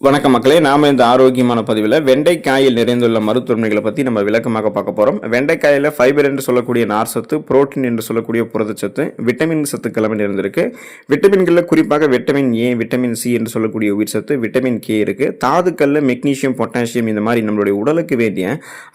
வணக்கம் மக்களே நாம இந்த ஆரோக்கியமான பதிவில் வெண்டைக்காயில் நிறைந்துள்ள மருத்துவமனைகளை பற்றி நம்ம விளக்கமாக பார்க்க போகிறோம் வெண்டைக்காயில் ஃபைபர் என்று சொல்லக்கூடிய நார் சத்து புரோட்டீன் என்று சொல்லக்கூடிய புரதச்சத்து விட்டமின் சத்துக்கள் நிறைந்திருக்கு விட்டமின்களில் குறிப்பாக விட்டமின் ஏ விட்டமின் சி என்று சொல்லக்கூடிய உயிர் சத்து விட்டமின் கே இருக்குது தாதுக்கல்ல மெக்னீஷியம் பொட்டாசியம் இந்த மாதிரி நம்மளுடைய உடலுக்கு வேண்டிய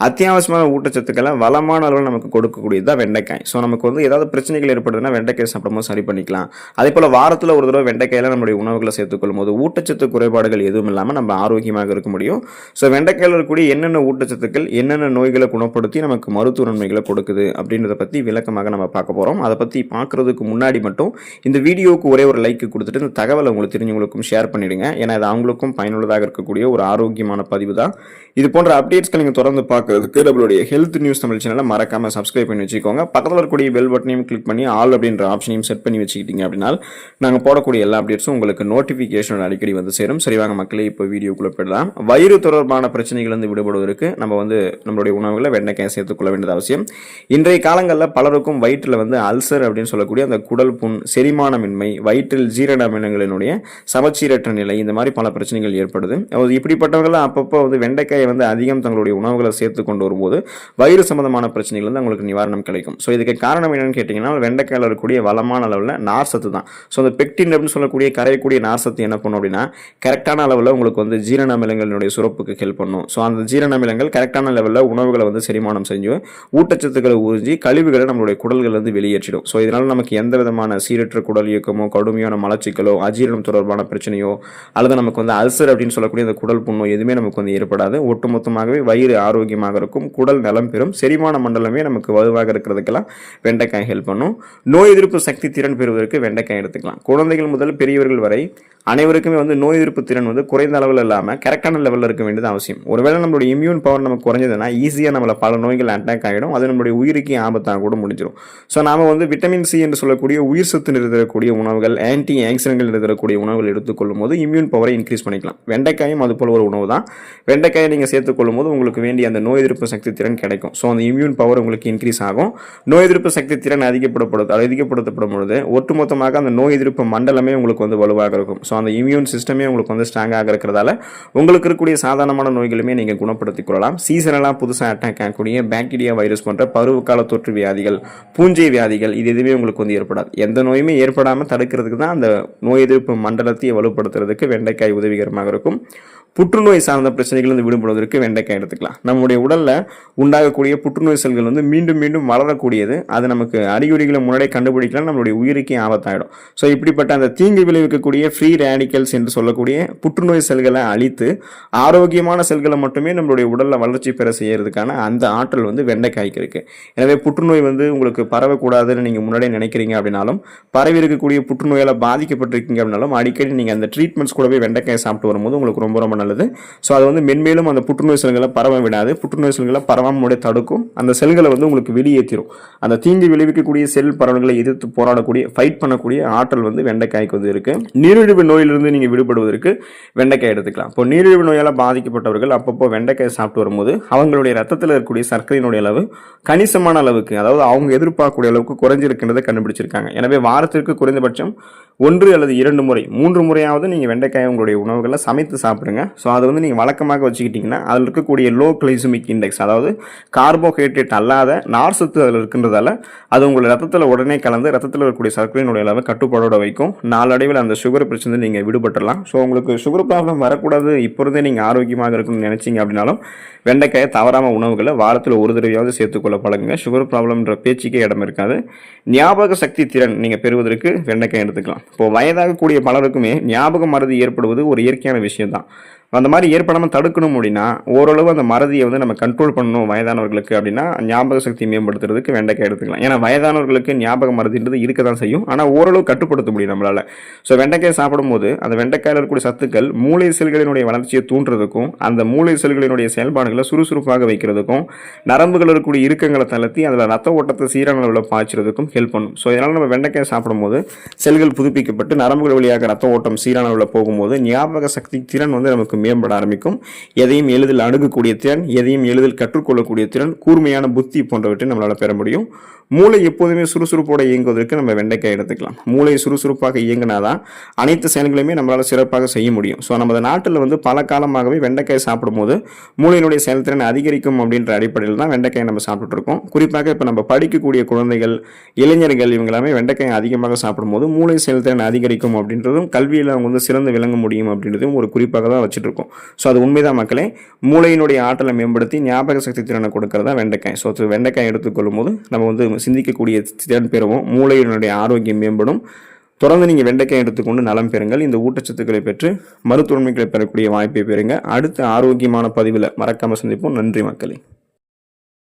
அத்தியாவசியமான ஊட்டச்சத்துக்களை வளமான அளவில் நமக்கு கொடுக்கக்கூடியது தான் வெண்டைக்காய். ஸோ நமக்கு வந்து ஏதாவது பிரச்சனைகள் ஏற்படுதுன்னா வெண்டைக்காய் சாப்பிடும்போது சரி பண்ணிக்கலாம். அதே போல் வாரத்தில் ஒரு தடவை வெண்டைக்காயில் நம்மளுடைய உணவுகளை சேர்த்துக்கொள்ளும் போது ஊட்டச்சத்து குறைபாடுகள் எதுவும் இல்லாமல் நம்ம ஆரோக்கியமாக இருக்க முடியும். ஸோ வெண்டைக்காயில் இருக்கக்கூடிய என்னென்ன ஊட்டச்சத்துக்கள் என்னென்ன நோய்களை குணப்படுத்தி நமக்கு மருத்துவ நன்மைகளை கொடுக்குது அப்படின்றத பற்றி விளக்கமாக நம்ம பார்க்க போகிறோம் அதை பற்றி பார்க்குறதுக்கு முன்னாடி மட்டும் இந்த வீடியோவுக்கு ஒரே ஒரு லைக் கொடுத்துட்டு இந்த தகவலை உங்களுக்கு தெரிஞ்சவங்களுக்கும் ஷேர் பண்ணிவிடுங்க ஏன்னா இது அவங்களுக்கும் பயனுள்ளதாக இருக்கக்கூடிய ஒரு ஆரோக்கியமான பதிவு தான். இது போன்ற அப்டேட்ஸ்கள் நீங்கள் தொடர்ந்து பார்க்கறதுக்கு நம்மளுடைய ஹெல்த் நியூஸ் தமிழ் சேனலை மறக்காமல் சப்ஸ்கிரைப் பண்ணி வச்சுக்கோங்க. பக்கத்தில் இருக்கக்கூடிய பெல் பட்டனையும் கிளிக் பண்ணி ஆல் அப்படின்ற ஆப்ஷனையும் செட் பண்ணி வச்சுக்கிட்டீங்க அப்படின்னா நாங்கள் போடக்கூடிய எல்லா அப்டேட்ஸும் உங்களுக்கு நோட்டிஃபிகேஷன் அடிக்கடி வந்து சேரும். சரிவாங்க மக்களே இப்போ வீடியோக்குள்ளே போயிடலாம். வயிறு தொடர்பான பிரச்சனைகள் வந்து விடுபடுவதற்கு நம்ம வந்து நம்மளுடைய உணவுகளை வெண்டைக்காய் சேர்த்துக்கொள்ள வேண்டியது அவசியம். இன்றைய காலங்களில் பலருக்கும் வயிற்றில் வந்து அல்சர் அப்படின்னு சொல்லக்கூடிய அந்த குடல் புண் செரிமானமின்மை வயிற்றில் ஜீரணமினங்களினுடைய சமச்சீரற்ற நிலை இந்த மாதிரி பல பிரச்சனைகள் ஏற்படுது. அது அப்பப்போ வந்து வெண்டைக்காயை வந்து அதிகம் தங்களுடைய உணவுகளை சேர்த்து கொண்டு வரும்போது வயிறு சம்பந்தமான பிரச்சனைகள் வந்து அவங்களுக்கு நிவாரணம் கிடைக்கும். ஸோ இதுக்கு காரணம் என்னென்னு கேட்டிங்கன்னா வெண்டைக்காயில் இருக்கக்கூடிய வளமான அளவில் நார் சத்து தான். ஸோ அந்த பெக்டின் அப்படின்னு சொல்லக்கூடிய கரையக்கூடிய நார் சத்து என்ன பண்ணும் அப்படின்னா கரெக்டான அளவில் உங்களுக்கு வந்து ஜீரண அமிலங்களினுடைய சுரப்புக்கு ஹெல்ப் பண்ணும். ஸோ அந்த ஜீரண அமிலங்கள் கரெக்டான லெவலில் உணவுகளை வந்து செரிமானம் செஞ்சு ஊட்டச்சத்துக்களை உறிஞ்சி கழிவுகளை நம்மளுடைய குடல்கள் வந்து வெளியேற்றிடும். ஸோ இதனால் நமக்கு எந்த விதமான சீரற்ற குடல் இயக்கமோ கடுமையான மலச்சிக்கலோ அஜீரணம் தொடர்பான பிரச்சனையோ அல்லது நமக்கு வந்து அல்சர் அப்படின்னு சொல்லக்கூடிய அந்த குடல் புண்ணோ எதுவுமே நமக்கு வந்து ஏற்படாது. ஒட்டுமொத்தமாகவே வயிறு ஆரோக்கியமாக இருக்கும் குடல் நலம் பெறும் செரிமான மண்டலமே நமக்கு வலுவாக இருக்கிறதுக்கெல்லாம் வெண்டைக்காய் ஹெல்ப் பண்ணும். நோய் எதிர்ப்பு சக்தி திறன் பெறுவதற்கு வெண்டைக்காய் எடுத்துக்கலாம். குழந்தைகள் முதல் பெரியவர்கள் வரை அனைவருக்குமே வந்து நோய் எதிர்ப்பு திறன் வந்து குறை குறைந்த அளவில் இல்லாமல் கரெக்டான லெவலில் இருக்க வேண்டியது அவசியம். ஒருவேளை நம்மளுடைய இம்யூன் பவர் நமக்கு குறைஞ்சதுன்னா ஈஸியாக நம்மளை பல நோய்கள் அட்டாக் ஆகிடும். அது நம்மளுடைய உயிருக்கு ஆபத்தாக கூட முடிஞ்சிடும் ஸோ நாம் வந்து விட்டமின் சி என்று சொல்லக்கூடிய உயிர் சத்து நிறுத்தக்கூடிய உணவுகள் ஆன்டி ஆக்சிடென்ட்கள் நிறுத்தக்கூடிய உணவுகள் எடுத்துக்கொள்ளும் போது இம்யூன் பவரை இன்க்ரீஸ் பண்ணிக்கலாம். வெண்டைக்காயும் அது போல் ஒரு உணவு தான். வெண்டைக்காயை நீங்கள் சேர்த்துக்கொள்ளும் போது உங்களுக்கு வேண்டிய அந்த நோய் எதிர்ப்பு சக்தி திறன் கிடைக்கும். ஸோ அந்த இம்யூன் பவர் உங்களுக்கு இன்க்ரீஸ் ஆகும். நோய் எதிர்ப்பு சக்தி திறன் அதிகப்படப்படுது அதிகப்படுத்தப்படும் பொழுது ஒட்டுமொத்தமாக அந்த நோய் எதிர்ப்பு மண்டலமே உங்களுக்கு வந்து வலுவாக இருக்கும். ஸோ அந்த இம்யூன் சிஸ்டமே உங்களுக்கு வந்து ஸ்ட்ராங்காக இருக்கிறதால உங்களுக்கு இருக்கக்கூடிய சாதாரணமான நோய்களுமே நீங்கள் குணப்படுத்திக் கொள்ளலாம். சீசனெல்லாம் புதுசாக அட்டாக் ஆகக்கூடிய பாக்டீரியா வைரஸ் போன்ற பருவகால தொற்று வியாதிகள் பூஞ்சை வியாதிகள் இது எதுவுமே உங்களுக்கு வந்து ஏற்படாது. எந்த நோயுமே ஏற்படாமல் தடுக்கிறதுக்கு தான் அந்த நோய் எதிர்ப்பு மண்டலத்தை வலுப்படுத்துறதுக்கு வெண்டைக்காய் உதவிகரமாக இருக்கும். புற்றுநோய் சார்ந்த பிரச்சனைகள் வந்து விடுபடுவதற்கு வெண்டைக்காய் எடுத்துக்கலாம். நம்முடைய உடலில் உண்டாகக்கூடிய புற்றுநோய் செல்கள் வந்து மீண்டும் மீண்டும் வளரக்கூடியது. அது நமக்கு அறிகுறிகளை முன்னாடியே கண்டுபிடிக்கலாம் நம்மளுடைய உயிருக்கே ஆபத்தாயிடும். ஸோ இப்படிப்பட்ட அந்த தீங்கு விளைவிக்கக்கூடிய ஃப்ரீ ரேடிக்கல்ஸ் என்று சொல்லக்கூடிய புற்றுநோய் செல்களை அழித்து ஆரோக்கியமான செல்களை மட்டுமே நம்மளுடைய உடலில் வளர்ச்சி பெற செய்யறதுக்கான அந்த ஆற்றல் வந்து வெண்டைக்காய்க்கு இருக்கு. எனவே புற்றுநோய் வந்து உங்களுக்கு பரவக்கூடாதுன்னு நீங்கள் முன்னாடியே நினைக்கிறீங்க அப்படின்னாலும் பரவி இருக்கக்கூடிய புற்றுநோயால் பாதிக்கப்பட்டிருக்கீங்க அப்படின்னாலும் அடிக்கடி நீங்கள் அந்த ட்ரீட்மெண்ட்ஸ் கூடவே வெண்டைக்காய் சாப்பிட்டு வரும்போது உங்களுக்கு ரொம்ப ரொம்ப நல்லது. ஸோ அது வந்து மென்மேலும் அந்த புற்றுநோய் செல்களை பரவ விடாது. புற்றுநோய் செல்களை பரவாமல் தடுக்கும். அந்த செல்களை வந்து உங்களுக்கு வெளியேற்றிடும் அந்த தீங்கு விளைவிக்கக்கூடிய செல் பரவல்களை எதிர்த்து போராடக்கூடிய ஃபைட் பண்ணக்கூடிய ஆற்றல் வந்து வெண்டைக்காய்க்கு வந்து இருக்கு. நீரிழிவு நோயிலிருந்து நீங்கள் விடுபடுவதற்கு வெண்டைக்காய் எடுத்துக்கலாம். இப்போ நீரிழிவு நோயால் பாதிக்கப்பட்டவர்கள் அப்பப்போ வெண்டைக்காய் சாப்பிட்டு வரும்போது அவங்களுடைய ரத்தத்தில் இருக்கக்கூடிய சர்க்கரையினுடைய அளவு கணிசமான அளவுக்கு அதாவது அவங்க எதிர்பார்க்கக்கூடிய அளவுக்கு குறைஞ்சிருக்கின்றதை கண்டுபிடிச்சிருக்காங்க. எனவே வாரத்திற்கு குறைந்தபட்சம் ஒன்று அல்லது இரண்டு முறை மூன்று முறையாவது நீங்கள் வெண்டைக்காய் உங்களுடைய உணவுகளை சமைத்து சாப்பிடுங்க. ஸோ அதை வந்து நீங்கள் வழக்கமாக வச்சுக்கிட்டிங்கன்னா அதில் இருக்கக்கூடிய லோ கிளைசுமிக் இண்டெக்ஸ் அதாவது கார்போஹைட்ரேட் அல்லாத நார் சத்து அதில் இருக்கின்றதால அது உங்களை ரத்தத்தில் உடனே கலந்து ரத்தத்தில் இருக்கக்கூடிய சர்க்கரையினுடைய அளவை கட்டுப்பாடோட வைக்கும். நாளடைவில் அந்த சுகர் பிரச்சனை நீங்கள் விடுபட்டுடலாம் ஸோ உங்களுக்கு சுகர் ப்ராப்ளம் வரக்கூடாது. இப்போ இருந்தே நீங்கள் ஆரோக்கியமாக இருக்கணும்னு நினச்சிங்க அப்படின்னாலும் வெண்டைக்காயை தவறாமல் உணவுகளை வாரத்தில் ஒரு தடவையாவது சேர்த்துக்கொள்ள பழகுங்க. சுகர் ப்ராப்ளம்ன்ற பேச்சுக்கே இடம் இருக்காது. ஞாபக சக்தி திறன் நீங்கள் பெறுவதற்கு வெண்டைக்காய் எடுத்துக்கலாம். இப்போ வயதாகக்கூடிய பலருக்குமே ஞாபக மருதி ஏற்படுவது ஒரு இயற்கையான விஷயம் தான் அந்த மாதிரி ஏற்படாமல் தடுக்கணும் அப்படின்னா ஓரளவு அந்த மறதியை வந்து நம்ம கண்ட்ரோல் பண்ணணும் வயதானவர்களுக்கு அப்படின்னா ஞாபக சக்தி மேம்படுத்துறதுக்கு வெண்டைக்காய் எடுத்துக்கலாம். ஏன்னா வயதானவர்களுக்கு ஞாபக மறதின்றது இருக்க தான் செய்யும். ஆனால் ஓரளவு கட்டுப்படுத்த முடியும் நம்மளால். ஸோ வெண்டைக்காய் சாப்பிடும்போது அந்த வெண்டைக்காயில் இருக்கக்கூடிய சத்துக்கள் மூளை செல்களினுடைய வளர்ச்சியை தூண்டுறதுக்கும் அந்த மூளை செல்களினுடைய செயல்பாடுகளை சுறுசுறுப்பாக வைக்கிறதுக்கும் நரம்புகள் இருக்கக்கூடிய இறுக்கங்களை தளர்த்தி அதில் ரத்த ஓட்டத்தை சீரான அளவில் பாய்ச்சறதுக்கும் ஹெல்ப் பண்ணும். ஸோ இதனால் நம்ம வெண்டைக்காய் சாப்பிடும்போது செல்கள் புதுப்பிக்கப்பட்டு நரம்புகள் வழியாக ரத்த ஓட்டம் சீரான அளவில் போகும்போது ஞாபக சக்தி திறன் வந்து நமக்கு மேம்பட ஆரம்பிக்கும். எதையும் எளிதில் அணுகக்கூடிய திறன் எதையும் எளிதில் கற்றுக்கொள்ளக்கூடிய திறன் கூர்மையான புத்தி போன்றவற்றை நம்மளால் பெற முடியும். மூளை எப்போதுமே சுறுசுறுப்போடு இயங்குவதற்கு நம்ம வெண்டைக்காய் எடுத்துக்கலாம். மூளை சுறுசுறுப்பாக இயங்கினாதான் அனைத்து செயல்களையுமே நம்மளால் சிறப்பாக செய்ய முடியும். ஸோ நமது நாட்டில் வந்து பல காலமாகவே வெண்டைக்காய் சாப்பிடும்போது மூளையினுடைய செயல்திறன் அதிகரிக்கும் அப்படின்ற அடிப்படையில் தான் வெண்டைக்காயை நம்ம சாப்பிட்டுருக்கோம் குறிப்பாக இப்போ நம்ம படிக்கக்கூடிய குழந்தைகள் இளைஞர்கள் இவங்க எல்லாமே வெண்டைக்காய் அதிகமாக சாப்பிடும்போது மூளை செயல்திறன் அதிகரிக்கும் அப்படின்றதும் கல்வியில் அவங்க வந்து சிறந்து விளங்க முடியும் அப்படின்றதும் ஒரு குறிப்பாக தான் வச்சுட்டு இருக்கோம். ஸோ அது உண்மைதான் மக்களே. மூளையினுடைய ஆற்றலை மேம்படுத்தி ஞாபக சக்தி திறனை கொடுக்கறதா வெண்டைக்காய். ஸோ வெண்டைக்காய் எடுத்துக்கொள்ளும் போது நம்ம வந்து சிந்திக்கக்கூடிய திறன் பெறுவோம். மூளையினுடைய ஆரோக்கியம் மேம்படும். தொடர்ந்து நீங்கள் வெண்டைக்காய் எடுத்துக்கொண்டு நலம் பெறுங்கள். இந்த ஊட்டச்சத்துக்களை பெற்று மருத்துவமைகளை பெறக்கூடிய வாய்ப்பை பெறுங்க. அடுத்த ஆரோக்கியமான பதிவில் மறக்காமல் சந்திப்போம். நன்றி மக்களே.